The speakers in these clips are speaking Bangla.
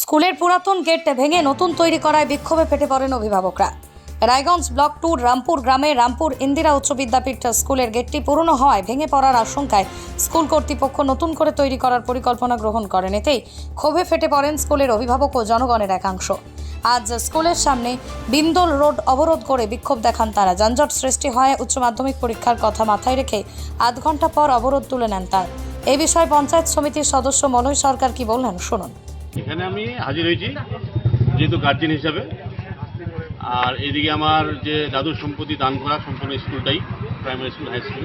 স্কুলের পুরাতন গেট ভেঙে নতুন তৈরি করায় বিক্ষোভে ফেটে পড়েন অভিভাবকরা। রায়গঞ্জ ব্লক টু, রামপুর গ্রামে রামপুর ইন্দিরা উচ্চ বিদ্যাপীঠ স্কুলের গেটটি পুরনো হওয়ায় ভেঙে পড়ার আশঙ্কায় স্কুল কর্তৃপক্ষ নতুন করে তৈরি করার পরিকল্পনা গ্রহণ করেন। এতেই ক্ষোভে ফেটে পড়েন স্কুলের অভিভাবক ও জনগণের একাংশ। আজ স্কুলের সামনে বিন্দল রোড অবরোধ করে বিক্ষোভ দেখান তারা। যানজট সৃষ্টি হয় উচ্চ মাধ্যমিক পরীক্ষার কথা মাথায় রেখে আধ ঘণ্টা পর অবরোধ তুলে নেন তার। এ বিষয়ে পঞ্চায়েত সমিতির সদস্য মলয় সরকার কি বললেন, শুনুন। এখানে আমি হাজির হয়েছি যেহেতু গার্জেন হিসাবে। আর এদিকে আমার যে দাদুর সম্পত্তি দান করা সম্পূর্ণ স্কুলটাই প্রাইমারি স্কুল হাই স্কুল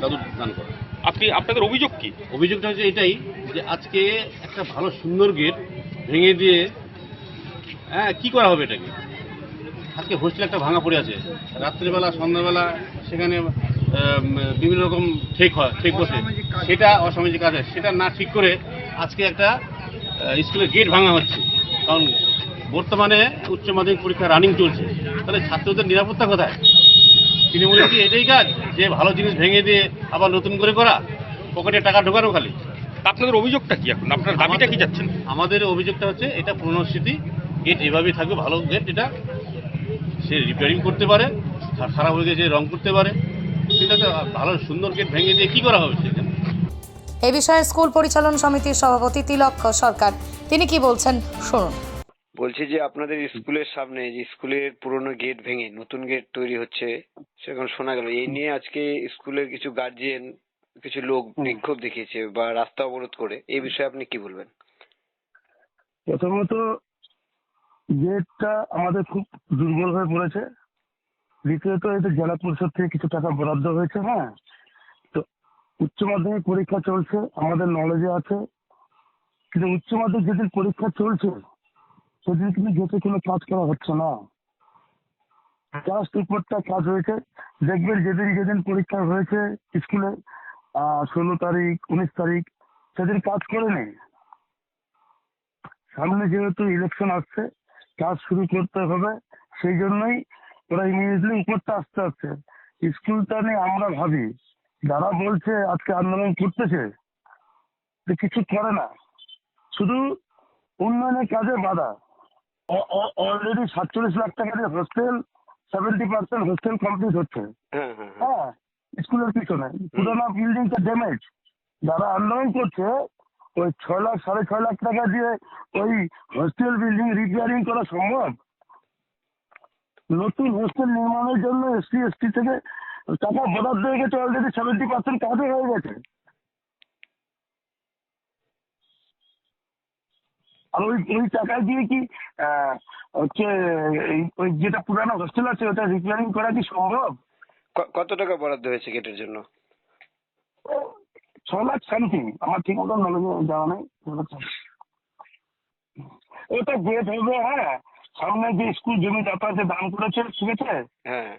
দাদুর দান করা। আপনি আপনাদের অভিযোগ কি? অভিযোগটা হচ্ছে এটাই যে আজকে একটা ভালো সুন্দর গেট ভেঙে দিয়ে হ্যাঁ কী করা হবে এটাকে? আজকে হোস্টেল একটা ভাঙা পড়ে আছে। রাত্রিবেলা সন্ধ্যাবেলা সেখানে বিভিন্ন রকম ঠেক হয় ঠেক বসে। সেটা অসামাজিক কাজ সেটা না ঠিক করে আজকে একটা স্কুলের গেট ভাঙা হচ্ছে। কারণ বর্তমানে উচ্চ মাধ্যমিক পরীক্ষা রানিং চলছে। তাহলে ছাত্রদের নিরাপত্তা কোথায়? তৃণমূলের কি এটাই কাজ? যে ভালো জিনিস ভেঙে দিয়ে আবার নতুন করে করা? পকেটে টাকা ঢোকানো খালি। আপনাদের অভিযোগটা কি এখন? আপনার দাবিটা কি যাচ্ছেন? আমাদের অভিযোগটা হচ্ছে এটা পুরনো স্মৃতি। গেট এভাবেই থাকবে ভালো গেট এটা। সে রিপেয়ারিং করতে পারে খারাপ হয়ে গেছে রং করতে পারে। কিন্তু একটা ভালো সুন্দর গেট ভেঙে দিয়ে কি করা হবে এ বিষয়ে স্কুল পরিচালন সমিতির সভাপতি তিলক সরকার। তিনি কি বলছেন? শুনুন। বলছি যে আপনাদের স্কুলের সামনে যে স্কুলের পুরনো গেট ভেঙে নতুন গেট তৈরি হচ্ছে সেরকম শোনা গেল। এই নিয়ে আজকে স্কুলের কিছু গার্জিয়ান কিছু লোক বিক্ষোভ দেখিয়েছে বা রাস্তা অবরোধ করে। এই বিষয়ে আপনি কি বলবেন? প্রথমত গেটটা আমাদের খুব দুর্বল হয়ে পড়েছে। দ্বিতীয়ত এটা জেলা পরিষদ থেকে কিছু টাকা বরাদ্দ হয়েছে হ্যাঁ? উচ্চ মাধ্যমিক পরীক্ষা চলছে, আমাদের নলেজে আছে। কিন্তু উচ্চ মাধ্যমিক যেদিন পরীক্ষা চলছে, সেদিন কিন্তু গেটে কোনো কাজ করা হচ্ছে না। জাস্ট উপরটা কাজ হয়েছে। দেখবেন যেদিন যেদিন পরীক্ষা হয়েছে স্কুলে ষোলো তারিখ, উনিশ তারিখ, সেদিন কাজ করেনি সামনে যেহেতু ইলেকশন আসছে কাজ শুরু করতে হবে, সেই জন্যই ওরা ইমিডিয়েটলি উপরটা আসতে আসছে। স্কুলটা নিয়ে আমরা ভাবি। যারা বলছে আজকে আন্দোলন করতেছে। যে কিছু করে না। শুধু উন্নয়নের কাজে বাধা। অলরেডি সাতচল্লিশ লাখ টাকা দিয়ে hostel seventy percent hostel complete হচ্ছে। হ্যাঁ স্কুলের পিছনে। পুরোনো বিল্ডিংটা ড্যামেজ যারা আন্দোলন করছে ওই ছয় লাখ সাড়ে ছয় লাখ টাকা দিয়ে ওই হোস্টেল বিল্ডিং রিপেয়ারিং করা সম্ভব? নতুন হোস্টেল নির্মাণের জন্য এসসি এসটি থেকে টাকা বরাদ্দ হয়ে গেছে অলরেডি সেভেন্টি পার্সেন্ট কাজও হয়ে গেছে। আর ওই ওই টাকা দিয়ে কি হচ্ছে এই ওই যেটা পুরানো হোস্টেল আছে ওটা রিপেয়ারিং করা কি সম্ভব? ক- কত টাকা বরাদ্দ হয়েছে গেটের জন্য? ছ লাখ সামথিং আমার ঠিক মতো নলেজ জানা নেই। ওটা গেট হবে হ্যাঁ। সামনে যে স্কুল জমি যাতায়াতে দান করেছে ঠিক আছে? হ্যাঁ।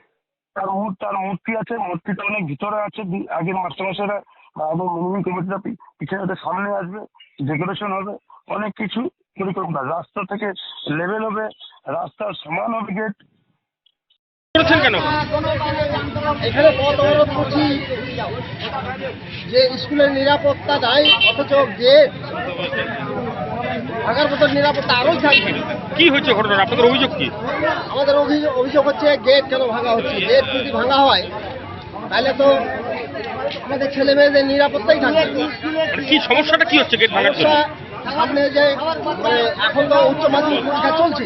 তার মূর্তি তার মূর্তি আছে মূর্তিটা অনেক ভিতরে আছে আগের মাস্টারমশাইরা বা আবার মিনিমিং কমিটিটা পিছনে ওটা সামনে আসবে ডেকোরেশন হবে অনেক কিছু পরিকল্পনা। রাস্তা থেকে লেভেল হবে রাস্তার সমান হবে গেট করেছেন কেন? এখানে পথ অবরোধ করছি যে স্কুলের নিরাপত্তা নাই অথচ গেট মতো নিরাপত্তা আরও থাকবে। কি হয়েছে ঘটনা আপনাদের অভিযোগ কি? আমাদের অভিযোগ অভিযোগ হচ্ছে গেট কেন ভাঙা হচ্ছে? গেট যদি ভাঙা হয় তাহলে তো আমাদের ছেলে মেয়েদের নিরাপত্তাই থাকবে। মানে কি সমস্যাটা কি হচ্ছে গেট ভাঙার জন্য? সমস্যা সামনে যে মানে এখন তো উচ্চ মাধ্যমিক পরীক্ষা চলছে।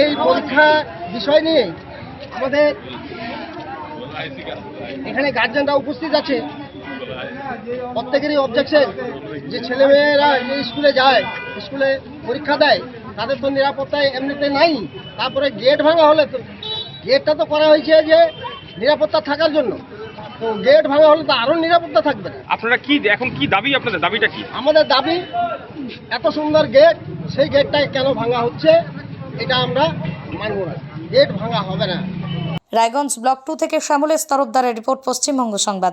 এই পরীক্ষা বিষয় নিয়ে আমাদের এখানে গার্জেনরা উপস্থিত আছে। প্রত্যেকেরই অবজেকশন যে ছেলেমেয়েরা যে স্কুলে যায় স্কুলে পরীক্ষা দেয় তাদের তো নিরাপত্তায় এমনিতে নাই তারপরে গেট ভাঙা হলে তো গেটটা তো করা হয়েছে যে নিরাপত্তা থাকার জন্য। তো গেট ভাঙা হলে তো আরও নিরাপত্তা থাকবে। না আপনারা কি এখন কি দাবি আপনাদের দাবিটা কি? আমাদের দাবি এত সুন্দর গেট সেই গেটটাই কেন ভাঙা হচ্ছে এটা আমরা মানব না। গেট ভাঙা হবে না। রায়গঞ্জ ব্লক টু থেকে শ্যামলেশ তরফদারের রিপোর্ট পশ্চিমবঙ্গ সংবাদ।